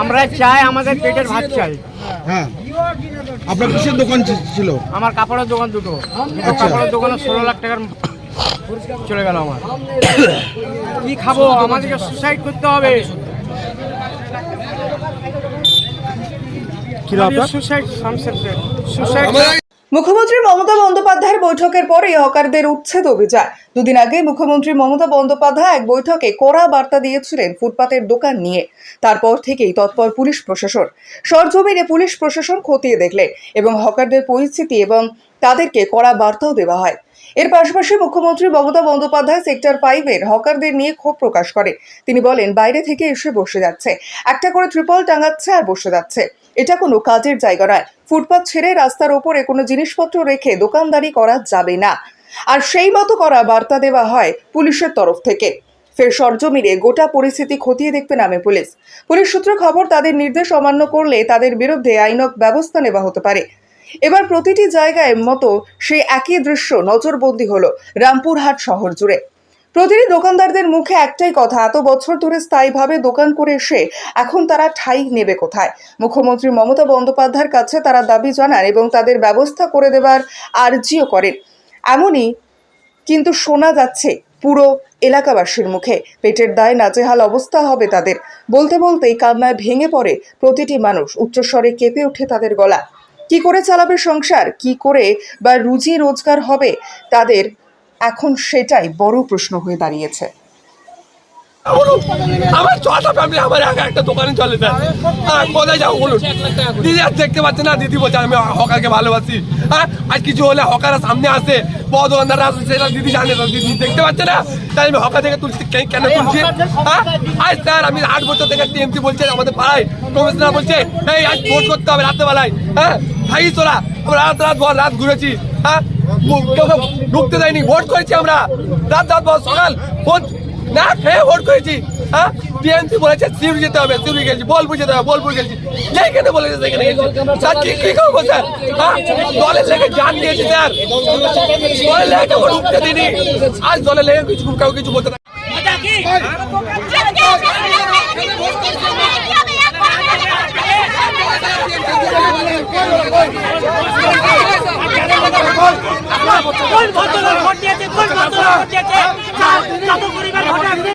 আমরা চাই আমাদের পেটের ভাত চাই। হ্যাঁ। আপনার কিসের দোকান ছিল? আমার কাপড়ের দোকান দুটো। আচ্ছা। কাপড়ের দোকানে ষোলো লাখ টাকার চলে গেল আমার। কি খাব? আমাদেরকে সুসাইড করতে হবে। সুসাইড সুসাইড মুখ্যমন্ত্রী মমতা বন্দ্যোপাধ্যায়ের বৈঠকের পরেই হকারদের উচ্ছেদ অভিযান। দুদিন আগে মুখ্যমন্ত্রী মমতা বন্দ্যোপাধ্যায় এক বৈঠকে কড়া বার্তা দিয়েছিলেন ফুটপাতের দোকান নিয়ে। তারপর থেকেই তৎপর পুলিশ প্রশাসন। সরজমিনে পুলিশ প্রশাসন খতিয়ে দেখলে এবং হকারদের পরিস্থিতি এবং তাদেরকে কড়া বার্তাও দেওয়া হয়। এর পাশাপাশি মুখ্যমন্ত্রী মমতা বন্দ্যোপাধ্যায় সেক্টর ফাইভের হকারদের নিয়ে ক্ষোভ প্রকাশ করে তিনি বলেন, বাইরে থেকে এসে বসে যাচ্ছে। একটা করে ত্রিপল টাঙাচ্ছে আর বসে যাচ্ছে। এটা কোনো কাজের জায়গা নয়। ফুটপাত ছেড়ে রাস্তার ওপরে কোনো জিনিসপত্র রেখে দোকানদারি করা যাবে না। আর সেই মতো করা বার্তা দেওয়া হয় পুলিশের তরফ থেকে। ফের সরজমিনে গোটা পরিস্থিতি খতিয়ে দেখতে নামে পুলিশ। পুলিশ সূত্রে খবর, তাদের নির্দেশ অমান্য করলে তাদের বিরুদ্ধে আইনক ব্যবস্থা নেওয়া হতে পারে। এবার প্রতিটি জায়গায় মতো সেই একই দৃশ্য নজরবন্দি হলো রামপুরহাট শহর জুড়ে। প্রতিটি দোকানদারদের মুখে একটাই কথা, এত বছর ধরে স্থায়ীভাবে দোকান করে এসে এখন তারা ঠাই নেবে কোথায়? মুখ্যমন্ত্রী মমতা বন্দ্যোপাধ্যায়ের কাছে তারা দাবি জানান এবং তাদের ব্যবস্থা করে দেবার আর্জিও করেন। এমনই কিন্তু শোনা যাচ্ছে পুরো এলাকাবাসীর মুখে, পেটের দায় নাজেহাল অবস্থা হবে তাদের। বলতে বলতেই কান্নায় ভেঙে পড়ে প্রতিটি মানুষ, উচ্চস্বরে কেঁপে ওঠে তাদের গলা। কি করে চালাবে সংসার? কি করে বা রুজি রোজগার হবে? তাদের এখন সেটাই বড় প্রশ্ন হয়ে দাঁড়িয়েছে। আমার ফ্যামিলি আমার একা একটা দোকানে চলে বলুন? দিদি আর দেখতে পাচ্ছে না, দিদি আমি ভালোবাসি। হ্যাঁ আজ কিছু হলে সামনে দিদি না, দিদি দেখতে পাচ্ছে না। তাই আমি থেকে কেন হ্যাঁ? স্যার, আমি আট বছর থেকে বলছে, আমাদের পাড়ায় কমিশনার বলছে, এই, আজ ভোট করতে হবে হ্যাঁ? ভাই তোরা আমরা রাত রাত ভর রাত ঘুরেছি হ্যাঁ? কেউ ঢুকতে দেয়নি ভোট করেছি আমরা। রাত রাত ভর সকাল ভোট না খেয়ে ভোট করেছি হ্যাঁ? টিএমসি বলেছে সিউড়ি যেতে হবে সিউড়ি গেছি বোলপুর যেতে হবে বোলপুর গেছি। যেখানে বলেছে সেখানে গেছি। স্যার কি কি করব স্যার? হ্যাঁ? দলের লেগে জান দিয়েছি স্যার। দলের লেগে ঢুকতে দিনি আজ দলের লেগে কিছু কাউ কিছু বলতে না কোন ভদ্রলোক ঘটিয়েছে কোন ভদ্রলোক ঘটিয়েছে যত পরিবার